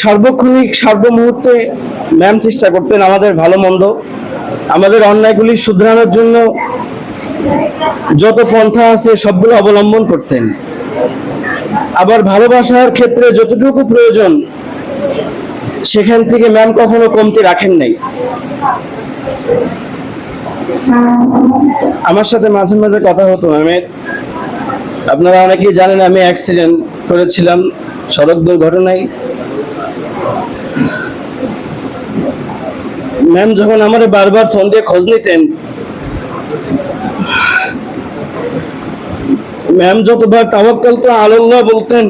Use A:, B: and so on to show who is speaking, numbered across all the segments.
A: সার্বক্ষণিক সার্বমুহূর্তে ম্যাম চেষ্টা করতেন আমাদের ভালো মন্দ, আমাদের অন্যায়গুলি শুধরানোর জন্য যত পন্থা আছে সবগুলো অবলম্বন করতেন। আবার ভালোবাসার ক্ষেত্রে যতটুকু প্রয়োজন, সেখান থেকে ম্যাম কখনো কমতি রাখেন নাই। আমার সাথে মাঝে মাঝে কথা হতো ম্যামের। আপনারা অনেকেই জানেন আমি অ্যাক্সিডেন্ট করেছিলাম সড়ক দুর্ঘটনায়। ম্যাম যখন আমার বারবার ফোন দিয়ে খোঁজ নিতেন ম্যাম যতবার তাওয়াক্কাল তো আল্লাহ বলতেন,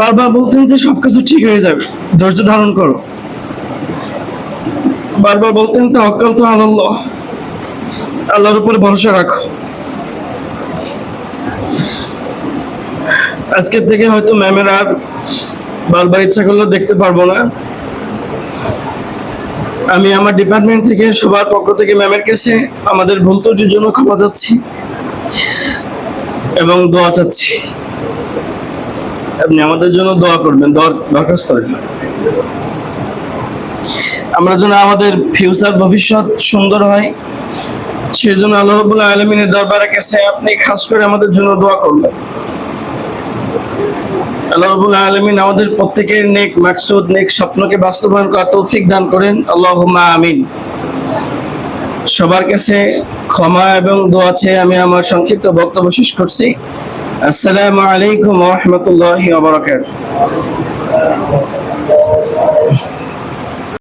A: বারবার বলতেন যে সবকিছু ঠিক হয়ে যাবে। ধৈর্য ধারণ করো। বারবার বলতেন তা অকাল তো আল্লাহ আল্লাহর উপর ভরসা রাখো। আজকের থেকে হয়তো ম্যামের আর বারবার ইচ্ছা করলেও দেখতে পারব না। আমি আমার ডিপার্টমেন্ট থেকে, সবার পক্ষ থেকে ম্যামের কাছে আমাদের ভুল ত্রুটির জন্য ক্ষমা চাচ্ছি এবং দোয়া চাচ্ছি। আপনি আমাদের জন্য দোয়া করবেন দর- দরখাস্ত আমরা যেন আমাদের ফিউচার ভবিষ্যৎ সুন্দর হয়। সেই জন্য আল্লাহ রবুল্লাহ আলমিনের দরবারে কাছে আপনি খাস করে আমাদের জন্য দোয়া করবেন। আল্লাহ রবুল্লাহ আলমিন আমাদের প্রত্যেকের নেক মাকসুদ, নেক স্বপ্নকে বাস্তবায়ন করা তৌফিক দান করেন। আল্লাহ আমিন। সবার কাছে ক্ষমা এবং দোয়া চেয়ে আমি আমার সংক্ষিপ্ত বক্তব্য শেষ করছি। আসসালামু আলাইকুম রহমতুল্লাহ বারাকাতুহু।